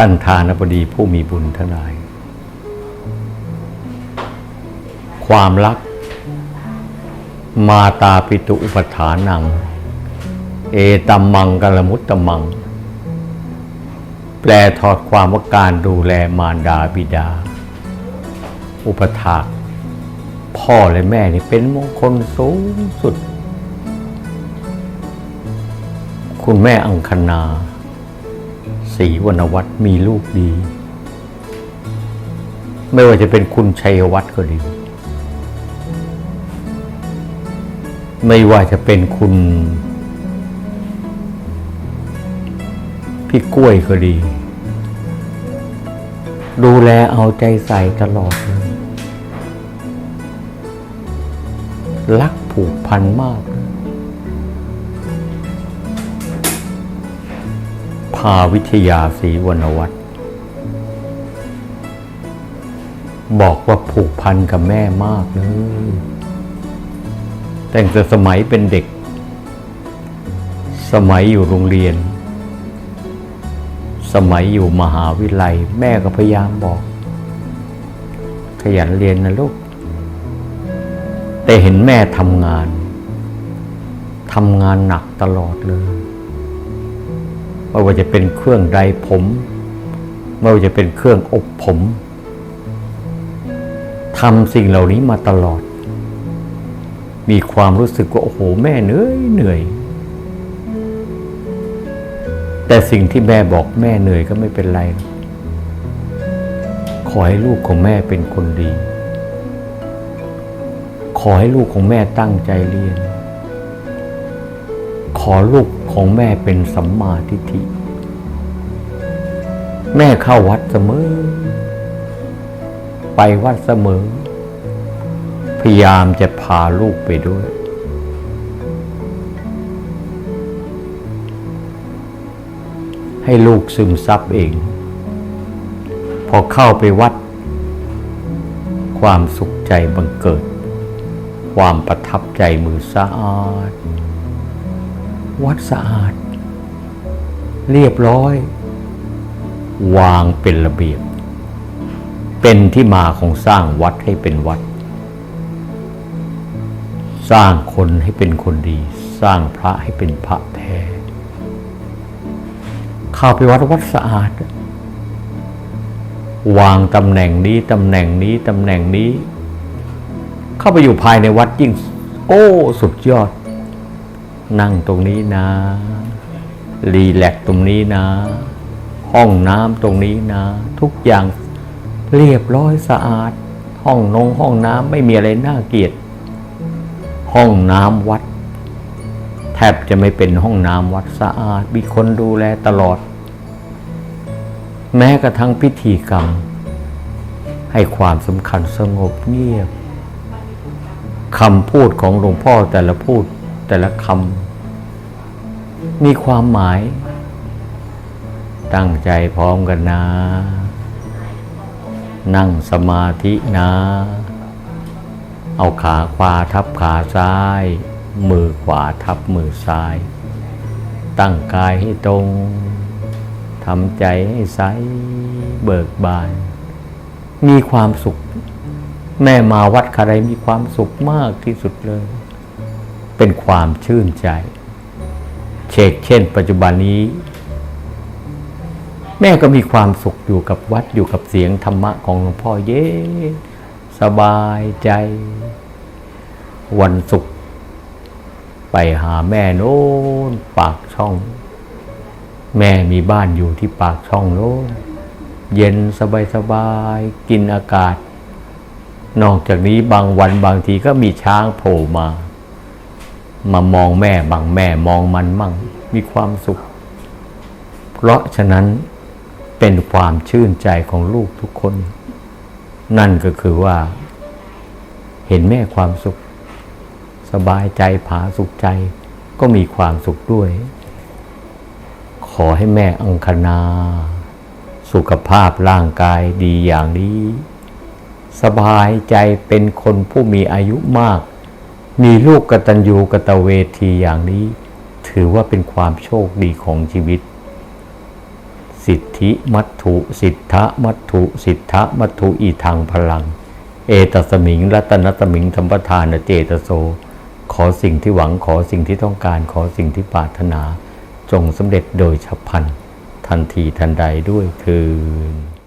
ท่านทานบดีผู้มีบุญทั้งหลาย ความรัก มาตาปิตุอุปถานัง เอตัมมังกลมุตตมัง แปลถอดความว่าการดูแลมารดาบิดา อุปถากพ่อและแม่นี่เป็นมงคลสูงสุด คุณแม่อังคณา ศรีวรรณวัฒน์มีลูกดี ไม่ว่าจะเป็นคุณชัยวัฒน์ก็ดี ไม่ว่าจะเป็นคุณพี่กล้วยก็ดี ดูแลเอาใจใส่ตลอดรักผูกพันมาก พาวิทยาศรีวรรณวัฒน์บอกว่าผูกพันกับแม่มากเลยตั้งแต่สมัยเป็นเด็ก สมัยอยู่โรงเรียน สมัยอยู่มหาวิทยาลัย แม่ก็พยายามบอก ขยันเรียนนะลูก แต่เห็นแม่ทำงานทำงานหนักตลอดเลย ไม่ว่าจะเป็นเครื่องใดผม ไม่ว่าจะเป็นเครื่องอบผมทำสิ่งเหล่านี้มาตลอด มีความรู้สึกว่าโอ้โหแม่เหนื่อยเหนื่อย แต่สิ่งที่แม่บอกแม่เหนื่อยก็ไม่เป็นไร ขอให้ลูกของแม่เป็นคนดี ขอให้ลูกของแม่ตั้งใจเรียน ขอลูก ของแม่เป็นสัมมาทิฏฐิ แม่เข้าวัดเสมอ ไปวัดเสมอ พยายามจะพาลูกไปด้วย ให้ลูกซึมซับเอง พอเข้าไปวัด ความสุขใจบังเกิด ความประทับใจมือสะอาด วัดสะอาด เรียบร้อย วางเป็นระเบียบ เป็นที่มาของสร้างวัดให้เป็นวัด สร้างคนให้เป็นคนดี สร้างพระให้เป็นพระแท้เข้าไปวัดวัดสะอาด วางตำแหน่งนี้ตำแหน่งนี้ตำแหน่งนี้ เข้าไปอยู่ภายในวัดยิ่งโอ้สุดยอด นั่งตรงนี้นะ รีแลกซ์ตรงนี้นะ ห้องน้ำตรงนี้นะ ทุกอย่างเรียบร้อยสะอาด ห้องนงห้องน้ำไม่มีอะไรน่าเกลียด ห้องน้ำวัด แทบจะไม่เป็นห้องน้ำวัดสะอาด มีคนดูแลตลอด แม้กระทั่งพิธีกรรม ให้ความสำคัญสงบเงียบคำพูดของหลวงพ่อแต่ละพูด แต่ละคำมีความหมาย ตั้งใจพร้อมกันนะ นั่งสมาธินะ เอาขาขวาทับขาซ้าย มือขวาทับมือซ้าย ตั้งกายให้ตรงทำใจให้ใสเบิกบาน มีความสุข แม่มาวัดใครมีความสุขมากที่สุดเลย เป็นความชื่นใจ เชกเช่น ปัจจุบันนี้ แม่ก็มีความสุขอยู่กับวัดอยู่กับเสียงธรรมะของหลวงพ่อเย็นสบายใจ วันศุกร์ไปหาแม่โน้นปากช่อง แม่มีบ้านอยู่ที่ปากช่องโน้นเย็นสบายสบายกินอากาศ นอกจากนี้บางวันบางทีก็มีช้างโผล่มา มามองแม่บางแม่มองมันมั่ง มีความสุข เพราะฉะนั้นเป็นความชื่นใจของลูกทุกคน นั่นก็คือว่า เห็นแม่ความสุข สบายใจผาสุขใจ ก็มีความสุขด้วย ขอให้แม่อังคณา สุขภาพร่างกายดีอย่างนี้ สบายใจเป็นคนผู้มีอายุมาก มีลูกกตัญญูกตเวทีอย่างนี้ ถือว่าเป็นความโชคดีของชีวิต สิทธิมัตถุ สิทธะมัตถุ สิทธะมัตถุอีทางพลัง เอตสมิงรัตนสมิงธรรมทานเจตโส ขอสิ่งที่หวังขอสิ่งที่ต้องการขอสิ่งที่ปรารถนา จงสำเร็จโดยฉับพลันทันทีทันใดด้วยเทิน